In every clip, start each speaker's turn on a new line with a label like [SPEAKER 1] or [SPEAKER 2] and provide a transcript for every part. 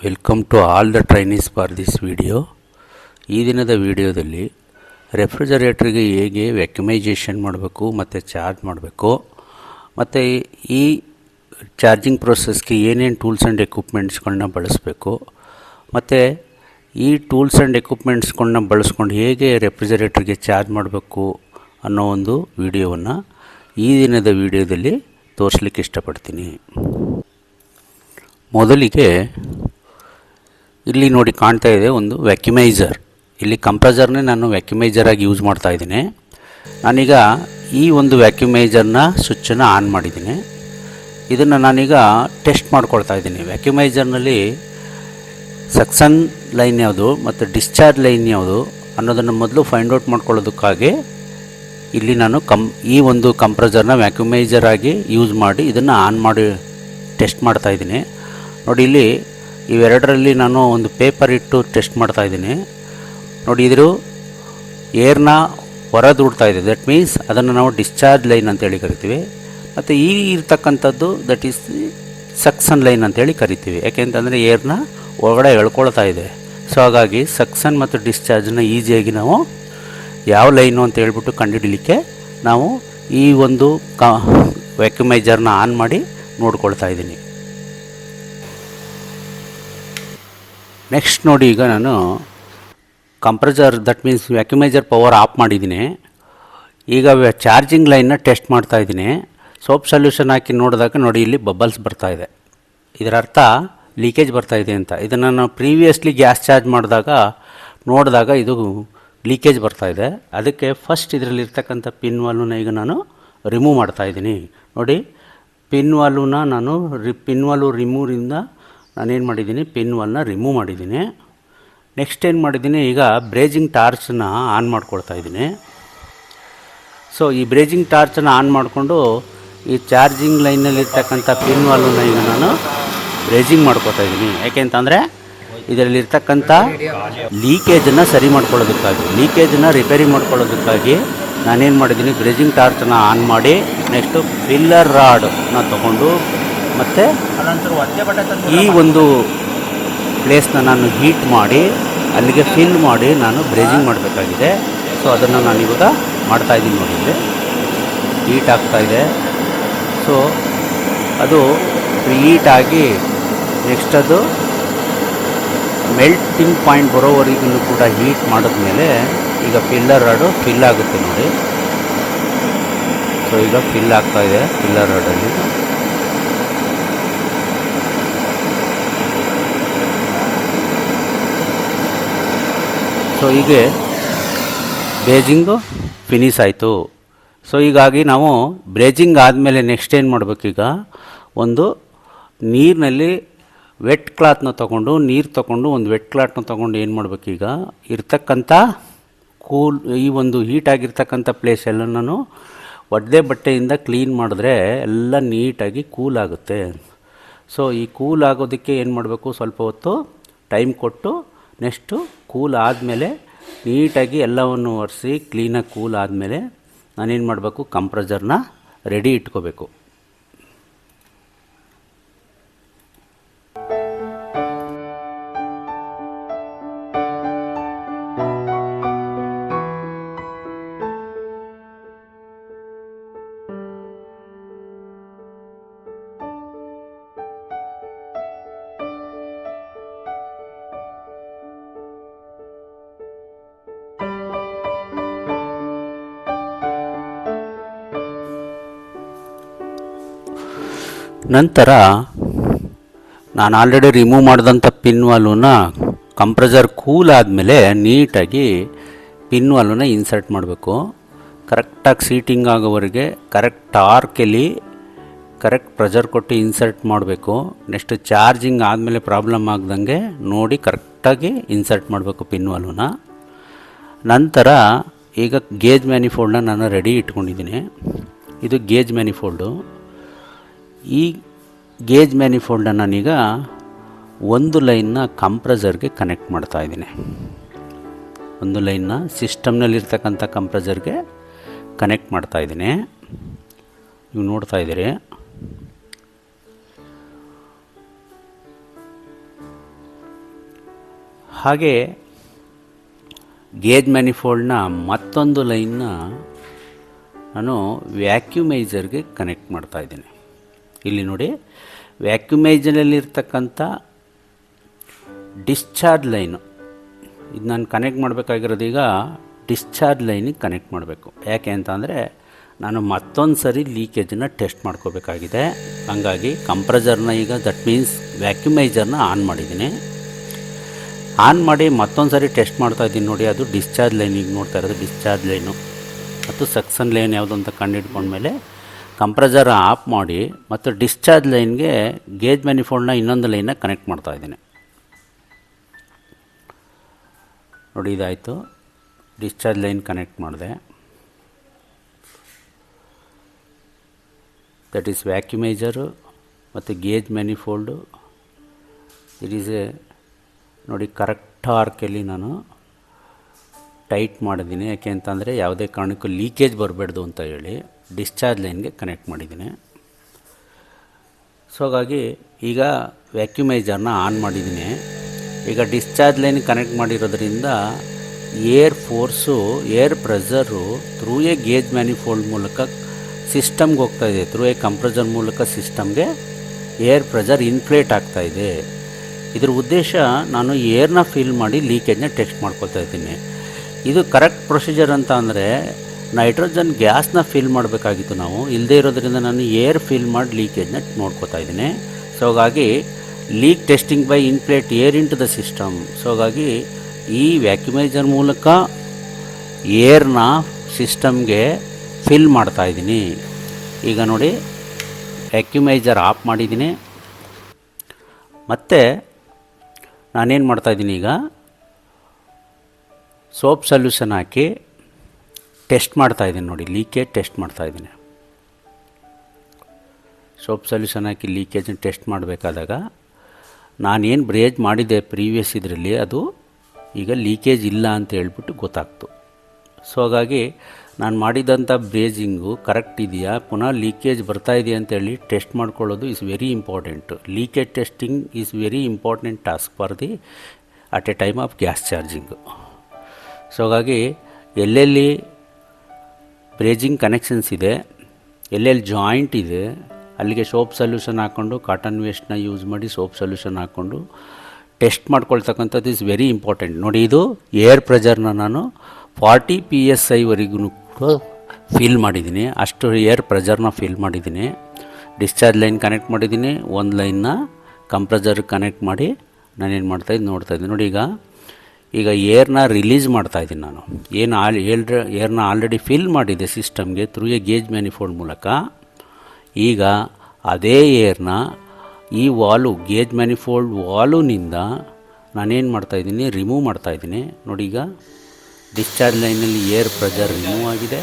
[SPEAKER 1] Welcome to all the trainees for this video ಈ ದಿನದ ವಿಡಿಯೋದಲ್ಲಿ ರೆಫ್ರಿಜರೇಟ್ರಿಗೆ ಹೇಗೆ ವ್ಯಾಕ್ಯುಮೈಜೇಷನ್ ಮಾಡಬೇಕು ಮತ್ತು ಚಾರ್ಜ್ ಮಾಡಬೇಕು ಮತ್ತು ಈ ಚಾರ್ಜಿಂಗ್ ಪ್ರೊಸೆಸ್ಗೆ ಏನೇನು ಟೂಲ್ಸ್ ಆ್ಯಂಡ್ ಎಕ್ವಿಪ್ಮೆಂಟ್ಸ್ಗಳನ್ನ ಬಳಸಬೇಕು ಮತ್ತು ಈ ಟೂಲ್ಸ್ ಆ್ಯಂಡ್ ಎಕ್ವಿಪ್ಮೆಂಟ್ಸ್ಗಳನ್ನ ಬಳಸ್ಕೊಂಡು ಹೇಗೆ ರೆಫ್ರಿಜರೇಟ್ರಿಗೆ ಚಾರ್ಜ್ ಮಾಡಬೇಕು ಅನ್ನೋ ಒಂದು ವಿಡಿಯೋವನ್ನು ಈ ದಿನದ ವಿಡಿಯೋದಲ್ಲಿ ತೋರಿಸ್ಲಿಕ್ಕೆ ಇಷ್ಟಪಡ್ತೀನಿ. ಮೊದಲಿಗೆ ಇಲ್ಲಿ ನೋಡಿ ಕಾಣ್ತಾ ಇದೆ ಒಂದು ವ್ಯಾಕ್ಯುಮೈಸರ್. ಇಲ್ಲಿ ಕಂಪ್ರೆಸರ್ನೇ ನಾನು ವ್ಯಾಕ್ಯುಮೈಸರಾಗಿ ಯೂಸ್ ಮಾಡ್ತಾ ಇದ್ದೀನಿ. ನಾನೀಗ ಈ ಒಂದು ವ್ಯಾಕ್ಯುಮೈಸರ್ನ ಸ್ವಿಚ್ಚನ್ನು ಆನ್ ಮಾಡಿದ್ದೀನಿ. ಇದನ್ನು ನಾನೀಗ ಟೆಸ್ಟ್ ಮಾಡ್ಕೊಳ್ತಾ ಇದ್ದೀನಿ. ವ್ಯಾಕ್ಯುಮೈಸರ್ನಲ್ಲಿ ಸಕ್ಸನ್ ಲೈನ್ ಯಾವುದು ಮತ್ತು ಡಿಸ್ಚಾರ್ಜ್ ಲೈನ್ ಯಾವುದು ಅನ್ನೋದನ್ನು ಮೊದಲು ಫೈಂಡ್ ಔಟ್ ಮಾಡ್ಕೊಳ್ಳೋದಕ್ಕಾಗಿ ಇಲ್ಲಿ ನಾನು ಕಂ, ಈ ಒಂದು ಕಂಪ್ರೆಸರ್ನ ವ್ಯಾಕ್ಯುಮೈಸರ್ ಆಗಿ ಯೂಸ್ ಮಾಡಿ ಇದನ್ನು ಆನ್ ಮಾಡಿ ಟೆಸ್ಟ್ ಮಾಡ್ತಾ ಇದ್ದೀನಿ. ನೋಡಿ ಇಲ್ಲಿ ಇವೆರಡರಲ್ಲಿ ನಾನು ಒಂದು ಪೇಪರ್ ಇಟ್ಟು ಟೆಸ್ಟ್ ಮಾಡ್ತಾ ಇದ್ದೀನಿ. ನೋಡಿ, ಇದ್ರು ಏರ್ನ ಹೊರ ದೂಡ್ತಾ ಇದೆ. ದಟ್ ಮೀನ್ಸ್ ಅದನ್ನು ನಾವು ಡಿಸ್ಚಾರ್ಜ್ ಲೈನ್ ಅಂತೇಳಿ ಕರಿತೀವಿ. ಮತ್ತು ಈ ಇರ್ತಕ್ಕಂಥದ್ದು ದಟ್ ಈಸ್ ಸಕ್ಸನ್ ಲೈನ್ ಅಂತೇಳಿ ಕರಿತೀವಿ. ಯಾಕೆಂತಂದರೆ ಏರ್ನ ಒಳಗಡೆ ಎಳ್ಕೊಳ್ತಾ ಇದೆ. ಸೊ ಹಾಗಾಗಿ ಸಕ್ಸನ್ ಮತ್ತು ಡಿಸ್ಚಾರ್ಜ್ನ ಈಸಿಯಾಗಿ ನಾವು ಯಾವ ಲೈನು ಅಂತ ಹೇಳ್ಬಿಟ್ಟು ಕಂಡುಹಿಡಲಿಕ್ಕೆ ನಾವು ಈ ಒಂದು ಕ ವ್ಯಾಕ್ಯೂಮೈಜರ್ನ ಆನ್ ಮಾಡಿ ನೋಡ್ಕೊಳ್ತಾ ಇದ್ದೀನಿ. ನೆಕ್ಸ್ಟ್ ನೋಡಿ ಈಗ ನಾನು compressor that means vacuumizer power off ಮಾಡಿದ್ದೀನಿ. ಈಗ ಚಾರ್ಜಿಂಗ್ ಲೈನ್ನ ಟೆಸ್ಟ್ ಮಾಡ್ತಾ ಇದ್ದೀನಿ. ಸೋಪ್ ಸೊಲ್ಯೂಷನ್ ಹಾಕಿ ನೋಡಿದಾಗ ನೋಡಿ ಇಲ್ಲಿ ಬಬಲ್ಸ್ ಬರ್ತಾ ಇದೆ. ಇದರ ಅರ್ಥ ಲೀಕೇಜ್ ಬರ್ತಾ ಇದೆ ಅಂತ. ಇದನ್ನು ನಾನು ಪ್ರೀವಿಯಸ್ಲಿ ಗ್ಯಾಸ್ ಚಾರ್ಜ್ ಮಾಡಿದಾಗ ನೋಡಿದಾಗ ಇದು ಲೀಕೇಜ್ ಬರ್ತಾ ಇದೆ. ಅದಕ್ಕೆ ಫಸ್ಟ್ ಇದರಲ್ಲಿರ್ತಕ್ಕಂಥ ಪಿನ್ ವಾಲ್ವನ್ನ ಈಗ ನಾನು ರಿಮೂವ್ ಮಾಡ್ತಾ ಇದ್ದೀನಿ. ನೋಡಿ ಪಿನ್ ವಾಲ್ವನ್ನ ನಾನು ರಿ ಪಿನ್ ವಾಲ್ವ್ ರಿಮೂವಿಂದ ನಾನೇನು ಮಾಡಿದ್ದೀನಿ? ಪಿನ್ ಒನ್ನ ರಿಮೂವ್ ಮಾಡಿದ್ದೀನಿ. ನೆಕ್ಸ್ಟ್ ಏನು ಮಾಡಿದ್ದೀನಿ? ಈಗ ಬ್ರೇಜಿಂಗ್ ಟಾರ್ಚನ್ನು ಆನ್ ಮಾಡ್ಕೊಳ್ತಾ ಇದ್ದೀನಿ. ಸೊ ಈ ಬ್ರೇಜಿಂಗ್ ಟಾರ್ಚನ್ನು ಆನ್ ಮಾಡಿಕೊಂಡು ಈ ಚಾರ್ಜಿಂಗ್ ಲೈನಲ್ಲಿರ್ತಕ್ಕಂಥ ಪಿನ್ ವಾಲನ್ನ ಈಗ ನಾನು ಬ್ರೇಜಿಂಗ್ ಮಾಡ್ಕೊತಾ ಇದ್ದೀನಿ. ಯಾಕೆಂತಂದರೆ ಇದರಲ್ಲಿರ್ತಕ್ಕಂಥ ಲೀಕೇಜನ್ನು ಸರಿ ಮಾಡ್ಕೊಳ್ಳೋದಕ್ಕಾಗಿ ಲೀಕೇಜನ್ನು ರಿಪೇರಿ ಮಾಡ್ಕೊಳ್ಳೋದಕ್ಕಾಗಿ ನಾನೇನು ಮಾಡಿದ್ದೀನಿ? ಬ್ರೇಜಿಂಗ್ ಟಾರ್ಚನ್ನು ಆನ್ ಮಾಡಿ ನೆಕ್ಸ್ಟು ಫಿಲ್ಲರ್ ರಾಡನ್ನ ತೊಗೊಂಡು ಮತ್ತು ಈ ಒಂದು ಪ್ಲೇಸ್ನ ನಾನು ಹೀಟ್ ಮಾಡಿ ಅಲ್ಲಿಗೆ ಫಿಲ್ ಮಾಡಿ ನಾನು ಬ್ರೇಜಿಂಗ್ ಮಾಡಬೇಕಾಗಿದೆ. ಸೊ ಅದನ್ನು ನಾನು ಇವಾಗ ಮಾಡ್ತಾಯಿದ್ದೀನಿ ನೋಡಿ ಇಲ್ಲಿ. ಹೀಟ್ ಆಗ್ತಾಯಿದೆ ಸೊ ಅದು ಹೀಟಾಗಿ ನೆಕ್ಸ್ಟ್ ಅದು ಮೆಲ್ಟಿಂಗ್ ಪಾಯಿಂಟ್ ಬರೋವರೆಗೂ ಕೂಡ ಹೀಟ್ ಮಾಡಿದ್ಮೇಲೆ ಈಗ ಫಿಲ್ಲರ್ ರಾಡು ಫಿಲ್ ಆಗುತ್ತೆ ನೋಡಿ. ಸೊ ಈಗ ಫಿಲ್ ಆಗ್ತಾಯಿದೆ ಪಿಲ್ಲರ್ ಫಿಲ್ಲರ್ ರಾಡಲ್ಲಿ ಸೊ ಹೀಗೆ ಬ್ರೇಜಿಂಗು ಫಿನಿಶ್ ಆಯಿತು. ಸೊ ಹೀಗಾಗಿ ನಾವು ಬ್ರೇಜಿಂಗ್ ಆದಮೇಲೆ ನೆಕ್ಸ್ಟ್ ಏನು ಮಾಡಬೇಕೀಗ ಒಂದು ನೀರಿನಲ್ಲಿ ವೆಟ್ ಕ್ಲಾತ್ನ ತೊಗೊಂಡು, ನೀರು ತೊಗೊಂಡು, ಒಂದು ವೆಟ್ ಕ್ಲಾತ್ನ ತೊಗೊಂಡು ಏನು ಮಾಡಬೇಕೀಗ ಇರ್ತಕ್ಕಂಥ ಕೂಲ್ ಈ ಒಂದು ಹೀಟ್ ಆಗಿರ್ತಕ್ಕಂಥ ಪ್ಲೇಸ್ ಎಲ್ಲ ನಾನು ಒಡ್ಡೆ ಬಟ್ಟೆಯಿಂದ ಕ್ಲೀನ್ ಮಾಡಿದ್ರೆ ಎಲ್ಲ ನೀಟಾಗಿ ಕೂಲ್ ಆಗುತ್ತೆ. ಸೊ ಈ ಕೂಲ್ ಆಗೋದಕ್ಕೆ ಏನು ಮಾಡಬೇಕು? ಸ್ವಲ್ಪ ಹೊತ್ತು ಟೈಮ್ ಕೊಟ್ಟು ನೆಕ್ಸ್ಟು ಕೂಲ್ ಆದಮೇಲೆ ನೀಟಾಗಿ ಎಲ್ಲವನ್ನು ಒರೆಸಿ ಕ್ಲೀನಾಗಿ ಕೂಲ್ ಆದಮೇಲೆ ನಾನೇನು ಮಾಡಬೇಕು? ಕಂಪ್ರೆಸರ್ನ ರೆಡಿ ಇಟ್ಕೋಬೇಕು. ನಂತರ ನಾನು ಆಲ್ರೆಡಿ ರಿಮೂವ್ ಮಾಡಿದಂಥ ಪಿನ್ ವಾಲ್ವನ್ನ ಕಂಪ್ರೆಸರ್ ಕೂಲ್ ಆದಮೇಲೆ ನೀಟಾಗಿ ಪಿನ್ ವಾಲ್ವನ್ನ ಇನ್ಸರ್ಟ್ ಮಾಡಬೇಕು. ಕರೆಕ್ಟಾಗಿ ಸೀಟಿಂಗ್ ಆಗೋವರೆಗೆ ಕರೆಕ್ಟ್ ಟಾರ್ಕಲ್ಲಿ ಕರೆಕ್ಟ್ ಪ್ರೆಷರ್ ಕೊಟ್ಟು ಇನ್ಸರ್ಟ್ ಮಾಡಬೇಕು. ನೆಕ್ಸ್ಟ್ ಚಾರ್ಜಿಂಗ್ ಆದಮೇಲೆ ಪ್ರಾಬ್ಲಮ್ ಆಗ್ದಂಗೆ ನೋಡಿ ಕರೆಕ್ಟಾಗಿ ಇನ್ಸರ್ಟ್ ಮಾಡಬೇಕು ಪಿನ್ ವಾಲ್ವನ್ನ ನಂತರ ಈಗ ಗೇಜ್ ಮ್ಯಾನಿಫೋಲ್ಡ್ನ ನಾನು ರೆಡಿ ಇಟ್ಕೊಂಡಿದ್ದೀನಿ. ಇದು ಗೇಜ್ ಮ್ಯಾನಿಫೋಲ್ಡು ಈ ಗೇಜ್ ಮ್ಯಾನಿಫೋಲ್ಡನ್ನು ನಾನೀಗ ಒಂದು ಲೈನ್ನ ಕಂಪ್ರೆಸರ್ಗೆ ಕನೆಕ್ಟ್ ಮಾಡ್ತಾ ಇದ್ದೀನಿ. ಒಂದು ಲೈನ್ನ ಸಿಸ್ಟಮ್ನಲ್ಲಿರ್ತಕ್ಕಂಥ ಕಂಪ್ರೆಸರ್ಗೆ ಕನೆಕ್ಟ್ ಮಾಡ್ತಾ ಇದ್ದೀನಿ. ನೀವು ನೋಡ್ತಾ ಇದ್ದೀರಿ. ಹಾಗೆ ಗೇಜ್ ಮ್ಯಾನಿಫೋಲ್ಡ್ನ ಮತ್ತೊಂದು ಲೈನ್ನ ನಾನು ವ್ಯಾಕ್ಯೂಮೈಸರ್ಗೆ ಕನೆಕ್ಟ್ ಮಾಡ್ತಾ ಇದ್ದೀನಿ. ಇಲ್ಲಿ ನೋಡಿ ವ್ಯಾಕ್ಯೂಮೈಸರಲ್ಲಿರ್ತಕ್ಕಂಥ ಡಿಸ್ಚಾರ್ಜ್ ಲೈನು ಇದು ನಾನು ಕನೆಕ್ಟ್ ಮಾಡಬೇಕಾಗಿರೋದು ಈಗ ಡಿಸ್ಚಾರ್ಜ್ ಲೈನಿಗೆ ಕನೆಕ್ಟ್ ಮಾಡಬೇಕು. ಯಾಕೆ ಅಂತ ಅಂದರೆ, ನಾನು ಮತ್ತೊಂದು ಸರಿ ಲೀಕೇಜನ್ನು ಟೆಸ್ಟ್ ಮಾಡ್ಕೋಬೇಕಾಗಿದೆ. ಹಾಗಾಗಿ ಕಂಪ್ರೆಸರ್ನ ಈಗ ದಟ್ ಮೀನ್ಸ್ ವ್ಯಾಕ್ಯೂಮೈಜರ್ನ ಆನ್ ಮಾಡಿದ್ದೀನಿ. ಆನ್ ಮಾಡಿ ಮತ್ತೊಂದು ಸರಿ ಟೆಸ್ಟ್ ಮಾಡ್ತಾ ಇದ್ದೀನಿ ನೋಡಿ, ಅದು ಡಿಸ್ಚಾರ್ಜ್ ಲೈನಿಗೆ ನೋಡ್ತಾ ಇರೋದು ಡಿಸ್ಚಾರ್ಜ್ ಲೈನು ಮತ್ತು ಸಕ್ಸನ್ ಲೈನ್ ಯಾವುದು ಅಂತ ಕಂಡುಹಿಡ್ಕೊಂಡ್ಮೇಲೆ ಕಂಪ್ರೆಸರ್ ಆಫ್ ಮಾಡಿ ಮತ್ತು ಡಿಸ್ಚಾರ್ಜ್ ಲೈನ್ಗೆ ಗೇಜ್ ಮ್ಯಾನಿಫೋಲ್ಡ್ನ ಇನ್ನೊಂದು ಲೈನ್ನ ಕನೆಕ್ಟ್ ಮಾಡ್ತಾ ಇದ್ದೀನಿ. ನೋಡಿ, ಇದಾಯಿತು. ಡಿಸ್ಚಾರ್ಜ್ ಲೈನ್ ಕನೆಕ್ಟ್ ಮಾಡಿದೆ. ದಟ್ ಈಸ್ ವ್ಯಾಕ್ಯುಮೈಜರು ಮತ್ತು gauge manifold. It is a ನೋಡಿ ಕರೆಕ್ಟ್ ಆರ್ಕಲ್ಲಿ ನಾನು ಟೈಟ್ ಮಾಡಿದ್ದೀನಿ. ಯಾಕೆ ಅಂತಂದರೆ ಯಾವುದೇ ಕಾರಣಕ್ಕೂ ಲೀಕೇಜ್ ಬರಬಾರ್ದು ಅಂತ ಹೇಳಿ. ಡಿಸ್ಚಾರ್ಜ್ ಲೈನ್ಗೆ ಕನೆಕ್ಟ್ ಮಾಡಿದ್ದೀನಿ. ಸೊ ಹಾಗಾಗಿ ಈಗ ವ್ಯಾಕ್ಯೂಮೈಜರ್ನ ಆನ್ ಮಾಡಿದ್ದೀನಿ. ಈಗ ಡಿಸ್ಚಾರ್ಜ್ ಲೈನ್ ಕನೆಕ್ಟ್ ಮಾಡಿರೋದ್ರಿಂದ air force, air pressure through a gauge manifold ಮೂಲಕ ಸಿಸ್ಟಮ್ಗೆ ಹೋಗ್ತಾ ಇದೆ. ಥ್ರೂ ಎ ಕಂಪ್ರೆಸರ್ ಮೂಲಕ ಸಿಸ್ಟಮ್ಗೆ ಏರ್ ಪ್ರೆಷರ್ ಇನ್ಫ್ಲೇಟ್ ಆಗ್ತಾ ಇದೆ. ಇದ್ರ ಉದ್ದೇಶ ನಾನು ಏರ್ನ ಫಿಲ್ ಮಾಡಿ ಲೀಕೇಜ್ನ ಟೆಸ್ಟ್ ಮಾಡ್ಕೊತಾ ಇದ್ದೀನಿ. ಇದು ಕರೆಕ್ಟ್ ಪ್ರೊಸೀಜರ್ ಅಂತ ಅಂದರೆ ನೈಟ್ರೋಜನ್ ಗ್ಯಾಸ್ನ ಫಿಲ್ ಮಾಡಬೇಕಾಗಿತ್ತು ನಾವು. ಇಲ್ಲದೇ ಇರೋದ್ರಿಂದ ನಾನು ಏರ್ ಫಿಲ್ ಮಾಡಿ ಲೀಕೇಜ್ನ ನೋಡ್ಕೋತಾ ಇದ್ದೀನಿ. ಸೊ ಹಾಗಾಗಿ leak testing by inflate air into the system so ಹಾಗಾಗಿ ಈ ವ್ಯಾಕ್ಯೂಮೈಸರ್ ಮೂಲಕ ಏರ್ನ ಸಿಸ್ಟಮ್ಗೆ ಫಿಲ್ ಮಾಡ್ತಾ ಇದ್ದೀನಿ. ಈಗ ನೋಡಿ ವ್ಯಾಕ್ಯುಮೈಸರ್ ಆಫ್ ಮಾಡಿದ್ದೀನಿ. ಮತ್ತು ನಾನೇನು ಮಾಡ್ತಾಯಿದ್ದೀನಿ ಈಗ ಸೋಪ್ ಸೊಲ್ಯೂಷನ್ ಹಾಕಿ ಟೆಸ್ಟ್ ಮಾಡ್ತಾ ಇದ್ದೀನಿ ನೋಡಿ, ಲೀಕೇಜ್ ಟೆಸ್ಟ್ ಮಾಡ್ತಾ ಇದ್ದೀನಿ. ಸೋಪ್ ಸೊಲ್ಯೂಷನ್ ಹಾಕಿ ಲೀಕೇಜನ್ನ ಟೆಸ್ಟ್ ಮಾಡಬೇಕಾದಾಗ ನಾನೇನು ಬ್ರೇಜ್ ಮಾಡಿದ್ದೆ ಪ್ರೀವಿಯಸ್ ಇದರಲ್ಲಿ, ಅದು ಈಗ ಲೀಕೇಜ್ ಇಲ್ಲ ಅಂತ ಹೇಳ್ಬಿಟ್ಟು ಗೊತ್ತಾಗ್ತು. ಸೊ ಹಾಗಾಗಿ ನಾನು ಮಾಡಿದಂಥ ಬ್ರೇಜಿಂಗು ಕರೆಕ್ಟ್ ಇದೆಯಾ? ಪುನಃ ಲೀಕೇಜ್ ಬರ್ತಾ ಇದೆಯಾ ಅಂತೇಳಿ ಟೆಸ್ಟ್ ಮಾಡ್ಕೊಳ್ಳೋದು is very important leakage testing is very important task for the at a time of gas charging so ಹಾಗಾಗಿ ಎಲ್ಲೆಲ್ಲಿ ಬ್ರೇಜಿಂಗ್ ಕನೆಕ್ಷನ್ಸ್ ಇದೆ. ಎಲ್ಲೆಲ್ಲಿ ಜಾಯಿಂಟ್ ಇದೆ, ಅಲ್ಲಿಗೆ ಸೋಪ್ ಸೊಲ್ಯೂಷನ್ ಹಾಕ್ಕೊಂಡು ಕಾಟನ್ ವೇಸ್ಟ್ನ ಯೂಸ್ ಮಾಡಿ ಸೋಪ್ ಸೊಲ್ಯೂಷನ್ ಹಾಕ್ಕೊಂಡು ಟೆಸ್ಟ್ ಮಾಡ್ಕೊಳ್ತಕ್ಕಂಥದ್ದು ಇಸ್ ವೆರಿ ಇಂಪಾರ್ಟೆಂಟ್ ನೋಡಿ ಇದು ಏರ್ ಪ್ರೆಜರ್ನ ನಾನು ಫಾರ್ಟಿ ಪಿ ಎಸ್ ಐವರೆಗೂ ಕೂಡ ಫೀಲ್ ಮಾಡಿದ್ದೀನಿ. ಅಷ್ಟು ಏರ್ ಪ್ರೆಜರ್ನ ಫೀಲ್ ಮಾಡಿದ್ದೀನಿ. ಡಿಸ್ಚಾರ್ಜ್ ಲೈನ್ ಕನೆಕ್ಟ್ ಮಾಡಿದ್ದೀನಿ. ಒಂದು ಲೈನ್ನ ಕಂಪ್ರೆಸರ್ ಕನೆಕ್ಟ್ ಮಾಡಿ ನಾನೇನು ಮಾಡ್ತಾಯಿದ್ದು ನೋಡ್ತಾಯಿದ್ದೀನಿ ನೋಡಿ ಈಗ ಈಗ ಏರ್ನ ರಿಲೀಸ್ ಮಾಡ್ತಾಯಿದ್ದೀನಿ ನಾನು. ಏನು ಆಲ್ ಏಳ್ರ ಏರ್ನ ಆಲ್ರೆಡಿ ಫಿಲ್ ಮಾಡಿದೆ ಸಿಸ್ಟಮ್ಗೆ ಥ್ರೂ ಎ ಗೇಜ್ ಮ್ಯಾನಿಫೋಲ್ಡ್ ಮೂಲಕ. ಈಗ ಅದೇ ಏರ್ನ ಈ ವಾಲು ಗೇಜ್ ಮ್ಯಾನಿಫೋಲ್ಡ್ ವಾಲುನಿಂದ ನಾನೇನು ಮಾಡ್ತಾಯಿದ್ದೀನಿ ರಿಮೂವ್ ಮಾಡ್ತಾಯಿದ್ದೀನಿ ನೋಡಿ ಈಗ ಡಿಸ್ಚಾರ್ಜ್ ಲೈನಲ್ಲಿ ಏರ್ ಪ್ರೆಷರ್ ರಿಮೂವ್ ಆಗಿದೆ.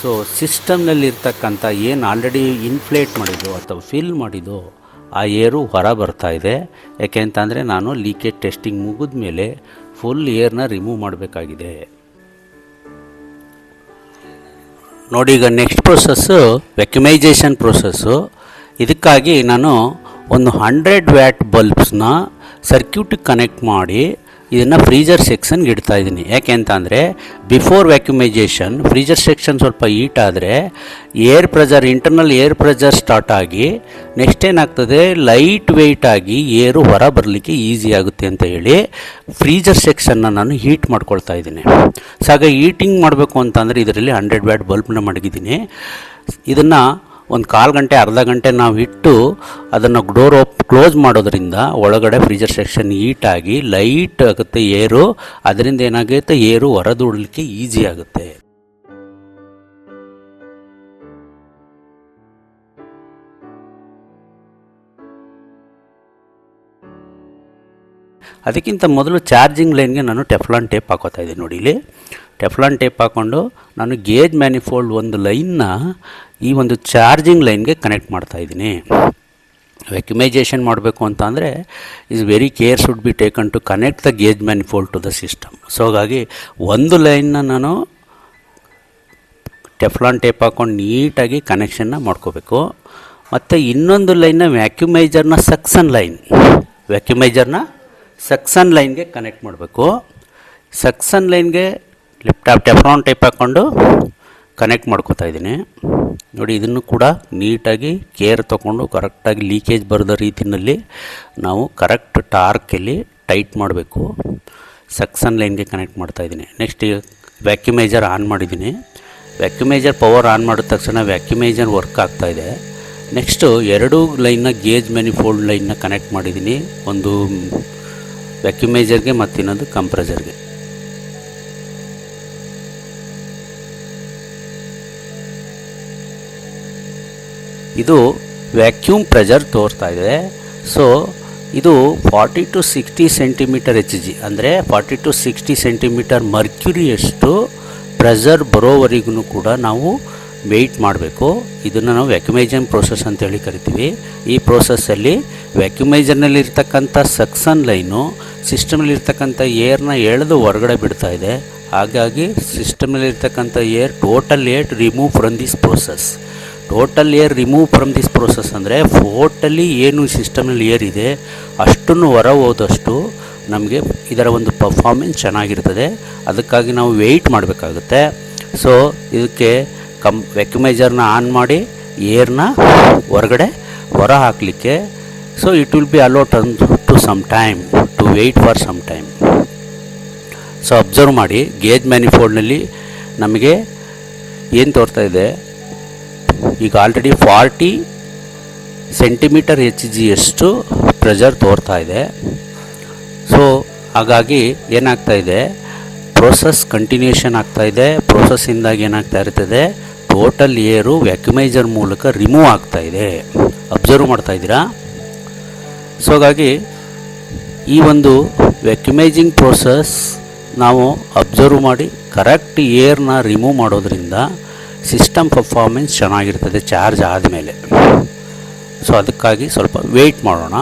[SPEAKER 1] ಸೊ ಸಿಸ್ಟಮ್ನಲ್ಲಿರ್ತಕ್ಕಂಥ ಏನು ಆಲ್ರೆಡಿ ಇನ್ಫ್ಲೇಟ್ ಮಾಡಿದ್ದು ಅಥವಾ ಫಿಲ್ ಮಾಡಿದ್ದು ಆ ಏರು ಹೊರ ಬರ್ತಾ ಇದೆ. ಯಾಕೆ ಅಂತಂದರೆ ನಾನು ಲೀಕೇಜ್ ಟೆಸ್ಟಿಂಗ್ ಮುಗಿದ ಮೇಲೆ ಫುಲ್ ಏರ್ನ ರಿಮೂವ್ ಮಾಡಬೇಕಾಗಿದೆ. ನೋಡಿ ಈಗ ನೆಕ್ಸ್ಟ್ ಪ್ರೊಸೆಸ್ಸು ವೆಕ್ಯುಮೈಸೇಷನ್ ಪ್ರೊಸೆಸ್ಸು ಇದಕ್ಕಾಗಿ ನಾನು ಒಂದು ಹಂಡ್ರೆಡ್ ವ್ಯಾಟ್ ಬಲ್ಬ್ಸ್ನ ಸರ್ಕ್ಯೂಟಿಗೆ ಕನೆಕ್ಟ್ ಮಾಡಿ ಇದನ್ನು ಫ್ರೀಜರ್ ಸೆಕ್ಷನ್ಗೆ ಇಡ್ತಾ ಇದ್ದೀನಿ ಯಾಕೆ ಅಂತ ಅಂದರೆ ಬಿಫೋರ್ ವ್ಯಾಕ್ಯುಮೈಜೇಷನ್ ಫ್ರೀಜರ್ ಸೆಕ್ಷನ್ ಸ್ವಲ್ಪ ಹೀಟ್ ಆದರೆ air pressure internal air pressure start ಆಗಿ ನೆಕ್ಸ್ಟ್ ಏನಾಗ್ತದೆ? ಲೈಟ್ ವೆಯ್ಟ್ ಆಗಿ ಏರು ಹೊರ ಬರಲಿಕ್ಕೆ ಈಸಿ ಆಗುತ್ತೆ ಅಂತ ಹೇಳಿ ಫ್ರೀಜರ್ ಸೆಕ್ಷನ್ನ ನಾನು ಹೀಟ್ ಮಾಡ್ಕೊಳ್ತಾ ಇದ್ದೀನಿ ಸೊ ಹಾಗೆ ಹೀಟಿಂಗ್ ಮಾಡಬೇಕು ಅಂತಂದರೆ ಇದರಲ್ಲಿ ಹಂಡ್ರೆಡ್ ವ್ಯಾಟ್ ಬಲ್ಬ್ನ ಮಡಗಿದ್ದೀನಿ ಇದನ್ನು ಒಂದು ಕಾಲು ಗಂಟೆ, ಅರ್ಧ ಗಂಟೆ ನಾವು ಇಟ್ಟು ಅದನ್ನು ಡೋರ್ ಓಪ್, ಕ್ಲೋಸ್ ಮಾಡೋದ್ರಿಂದ ಒಳಗಡೆ ಫ್ರೀಜರ್ ಸೆಕ್ಷನ್ ಹೀಟಾಗಿ ಲೈಟ್ ಆಗುತ್ತೆ ಏರು. ಅದರಿಂದ ಏನಾಗುತ್ತೆ ಏರು ಹೊರದೂಡಲಿಕ್ಕೆ ಈಸಿ ಆಗುತ್ತೆ. ಅದಕ್ಕಿಂತ ಮೊದಲು ಚಾರ್ಜಿಂಗ್ ಲೈನ್ಗೆ ನಾನು ಟೆಫ್ಲಾನ್ ಟೇಪ್ ಹಾಕೋತಾ ಇದ್ದೀನಿ ನೋಡಿ ಇಲ್ಲಿ. ಟೆಫ್ಲಾನ್ ಟೇಪ್ ಹಾಕ್ಕೊಂಡು ನಾನು ಗೇಜ್ ಮ್ಯಾನಿಫೋಲ್ಡ್ ಒಂದು ಲೈನ್ನ ಈ ಒಂದು ಚಾರ್ಜಿಂಗ್ ಲೈನ್ಗೆ ಕನೆಕ್ಟ್ ಮಾಡ್ತಾ ಇದ್ದೀನಿ. ವ್ಯಾಕ್ಯುಮೈಜೇಷನ್ ಮಾಡಬೇಕು ಅಂತ ಅಂದರೆ is very care should be taken to connect the gauge manifold to the system. So ಹಾಗಾಗಿ ಒಂದು ಲೈನ್ನ ನಾನು ಟೆಫ್ಲಾನ್ ಟೇಪ್ ಹಾಕ್ಕೊಂಡು ನೀಟಾಗಿ ಕನೆಕ್ಷನ್ನ ಮಾಡ್ಕೋಬೇಕು. ಮತ್ತು ಇನ್ನೊಂದು ಲೈನ್ನ ವ್ಯಾಕ್ಯುಮೈಜರ್ನ ಸಕ್ಸನ್ ಲೈನ್. ವ್ಯಾಕ್ಯುಮೈಜರ್ನ ಸಕ್ಸನ್ ಲೈನ್ಗೆ ಕನೆಕ್ಟ್ ಮಾಡಬೇಕು. ಸಕ್ಸನ್ ಲೈನ್ಗೆ ಲ್ಯಾಪ್ಟಾಪ್ ಟೆಫ್ರಾನ್ ಟೈಪ್ ಹಾಕ್ಕೊಂಡು ಕನೆಕ್ಟ್ ಮಾಡ್ಕೋತಾ ಇದ್ದೀನಿ. ನೋಡಿ, ಇದನ್ನು ಕೂಡ ನೀಟಾಗಿ ಕೇರ್ ತೊಗೊಂಡು ಕರೆಕ್ಟಾಗಿ ಲೀಕೇಜ್ ಬರದ ರೀತಿಯಲ್ಲಿ ನಾವು ಕರೆಕ್ಟ್ ಟಾರ್ಕಲ್ಲಿ ಟೈಟ್ ಮಾಡಬೇಕು. ಸಕ್ಸನ್ ಲೈನ್ಗೆ ಕನೆಕ್ಟ್ ಮಾಡ್ತಾ ಇದ್ದೀನಿ. ನೆಕ್ಸ್ಟ್ ವ್ಯಾಕ್ಯೂಮೈಜರ್ ಆನ್ ಮಾಡಿದ್ದೀನಿ. ವ್ಯಾಕ್ಯುಮೈಜರ್ ಪವರ್ ಆನ್ ಮಾಡಿದ ತಕ್ಷಣ ವ್ಯಾಕ್ಯುಮೈಜರ್ ವರ್ಕ್ ಆಗ್ತಾ ಇದೆ. ನೆಕ್ಸ್ಟು ಎರಡು ಲೈನ್ನ ಗೇಜ್ ಮ್ಯಾನಿಫೋಲ್ಡ್ ಲೈನ್ನ ಕನೆಕ್ಟ್ ಮಾಡಿದ್ದೀನಿ. ಒಂದು ವ್ಯಾಕ್ಯುಮೈಜರ್ಗೆ ಮತ್ತು ಇನ್ನೊಂದು ಕಂಪ್ರೆಸರ್ಗೆ ಇದು ವ್ಯಾಕ್ಯೂಮ್ ಪ್ರೆಷರ್ ತೋರ್ತಾ ಇದೆ. ಸೊ ಇದು forty to sixty centimetre H G ಅಂದರೆ ಫಾರ್ಟಿ ಟು ಸಿಕ್ಸ್ಟಿ ಸೆಂಟಿಮೀಟರ್ ಮರ್ಕ್ಯುರಿಯಷ್ಟು ಪ್ರೆಷರ್ ಬರೋವರೆಗೂ ಕೂಡ ನಾವು ವೆಯ್ಟ್ ಮಾಡಬೇಕು. ಇದನ್ನು ನಾವು ವ್ಯಾಕ್ಯುಮೈಜನ್ ಪ್ರೋಸೆಸ್ ಅಂತೇಳಿ ಕರಿತೀವಿ. ಈ ಪ್ರೋಸೆಸ್ಸಲ್ಲಿ ವ್ಯಾಕ್ಯುಮೈಜರ್ನಲ್ಲಿರ್ತಕ್ಕಂಥ ಸಕ್ಸನ್ ಲೈನು ಸಿಸ್ಟಮಲ್ಲಿರ್ತಕ್ಕಂಥ ಏರ್ನ ಎಳೆದು ಹೊರಗಡೆ ಬಿಡ್ತಾ ಇದೆ. ಹಾಗಾಗಿ ಸಿಸ್ಟಮಲ್ಲಿರ್ತಕ್ಕಂಥ air total air remove from this process total air remove from this process ಅಂದರೆ ಫೋಟಲ್ಲಿ ಏನು ಸಿಸ್ಟಮಲ್ಲಿ ಏರ್ ಇದೆ, ಅಷ್ಟನ್ನು ಹೊರ ಹೋದಷ್ಟು ನಮಗೆ ಇದರ ಒಂದು ಪರ್ಫಾರ್ಮೆನ್ಸ್ ಚೆನ್ನಾಗಿರ್ತದೆ. ಅದಕ್ಕಾಗಿ ನಾವು ವೆಯ್ಟ್ ಮಾಡಬೇಕಾಗುತ್ತೆ. ಸೊ ಇದಕ್ಕೆ ಕಂ ವೆಕ್ಯುಮೈಜರ್ನ ಆನ್ ಮಾಡಿ ಏರ್ನ ಹೊರಗಡೆ ಹೊರ ಹಾಕಲಿಕ್ಕೆ so it will be a lot an to some time to wait for some time so observe ಮಾಡಿ ಗೇಜ್ ಮ್ಯಾನಿಫೋಲ್ಡ್ನಲ್ಲಿ ನಮಗೆ ಏನು ತೋರ್ತಾ ಇದೆ? ಈಗ ಆಲ್ರೆಡಿ ಫಾರ್ಟಿ ಸೆಂಟಿಮೀಟರ್ ಎಚ್ ಜಿಯಷ್ಟು ಪ್ರೆಷರ್ ತೋರ್ತಾ ಇದೆ. ಸೊ ಹಾಗಾಗಿ ಏನಾಗ್ತಾ ಇದೆ? ಪ್ರೋಸೆಸ್ ಕಂಟಿನ್ಯೂಷನ್ ಆಗ್ತಾ ಇದೆ. ಪ್ರೋಸೆಸ್ಸಿಂದಾಗಿ ಏನಾಗ್ತಾ ಇರ್ತದೆ? ಟೋಟಲ್ ಏರು ವ್ಯಾಕ್ಯುಮೈಸರ್ ಮೂಲಕ ರಿಮೂವ್ ಆಗ್ತಾ ಇದೆ. ಅಬ್ಸರ್ವ್ ಮಾಡ್ತಾ ಇದ್ದೀರಾ? ಸೊ ಹಾಗಾಗಿ ಈ ಒಂದು ವ್ಯಾಕ್ಯುಮೈಜಿಂಗ್ ಪ್ರೋಸೆಸ್ ನಾವು ಅಬ್ಸರ್ವ್ ಮಾಡಿ ಕರೆಕ್ಟ್ ಏರ್ನ ರಿಮೂವ್ ಮಾಡೋದ್ರಿಂದ ಸಿಸ್ಟಮ್ ಪರ್ಫಾರ್ಮೆನ್ಸ್ ಚೆನ್ನಾಗಿರ್ತದೆ ಚಾರ್ಜ್ ಆದಮೇಲೆ. ಸೊ ಅದಕ್ಕಾಗಿ ಸ್ವಲ್ಪ ವೆಯ್ಟ್ ಮಾಡೋಣ.